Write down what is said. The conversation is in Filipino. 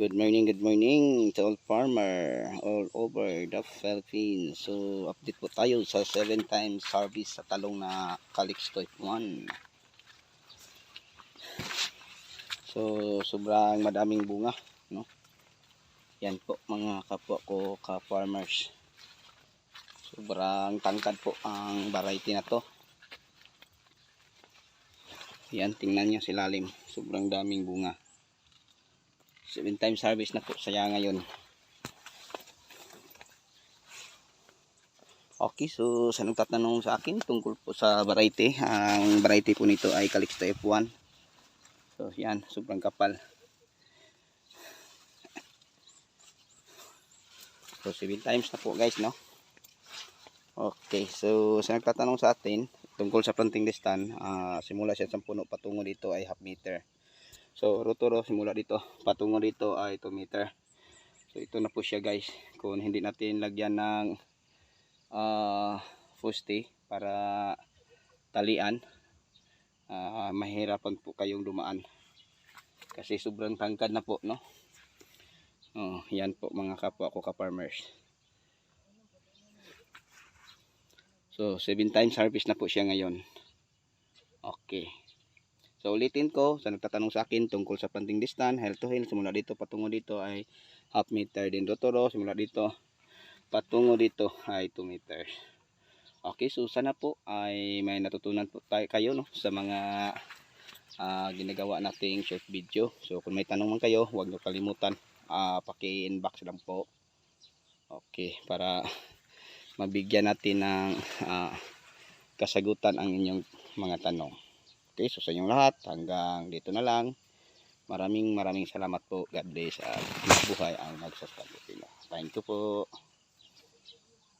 Good morning, good morning to all farmer all over the Philippines. So, update po tayo sa 7 times harvest sa talong na Calix Type 1. So, sobrang madaming bunga, no? Yan po mga kapwa ko ka-farmers. Sobrang tangkad po ang variety na to. Yan, tingnan nyo si lalim. Sobrang daming bunga. 7 times harvest na po saya ngayon. Okay, so sa nagtatanong sa akin tungkol po sa variety, ang variety po nito ay Calixto F1. So yan, sobrang kapal. So 7 times na po guys, no? Okay, so sa nagtatanong sa atin tungkol sa planting distance, ah, simula siya sa puno patungo dito ay half meter. So, rotoro simula dito, patungo dito ay 2 meter. So, ito na po siya guys. Kung hindi natin lagyan ng ah fuste para talian, ah, mahirapan po kayong dumaan. Kasi sobrang tangkad na po, no? Oh, yan po mga kapwa ko ka-farmers. So, 7 times harvest na po siya ngayon. Okay. So ulitin ko, sa nagtatanong sa akin tungkol sa planting distance, hill to hill, simula dito patungo dito ay half meter din dotoro, simula dito patungo dito ay 2 meter. Okay, so sana po ay may natutunan po tayo kayo no sa mga ah, ginagawa nating short video. So kung may tanong man kayo, huwag niyo kalimutan ah, paki-inbox lang po. Okay, para mabigyan natin ng ah, kasagutan ang inyong mga tanong. Okay, so sa inyong lahat, hanggang dito na lang. Maraming maraming salamat po. God bless at buhay ang nagsasabi. Thank you po.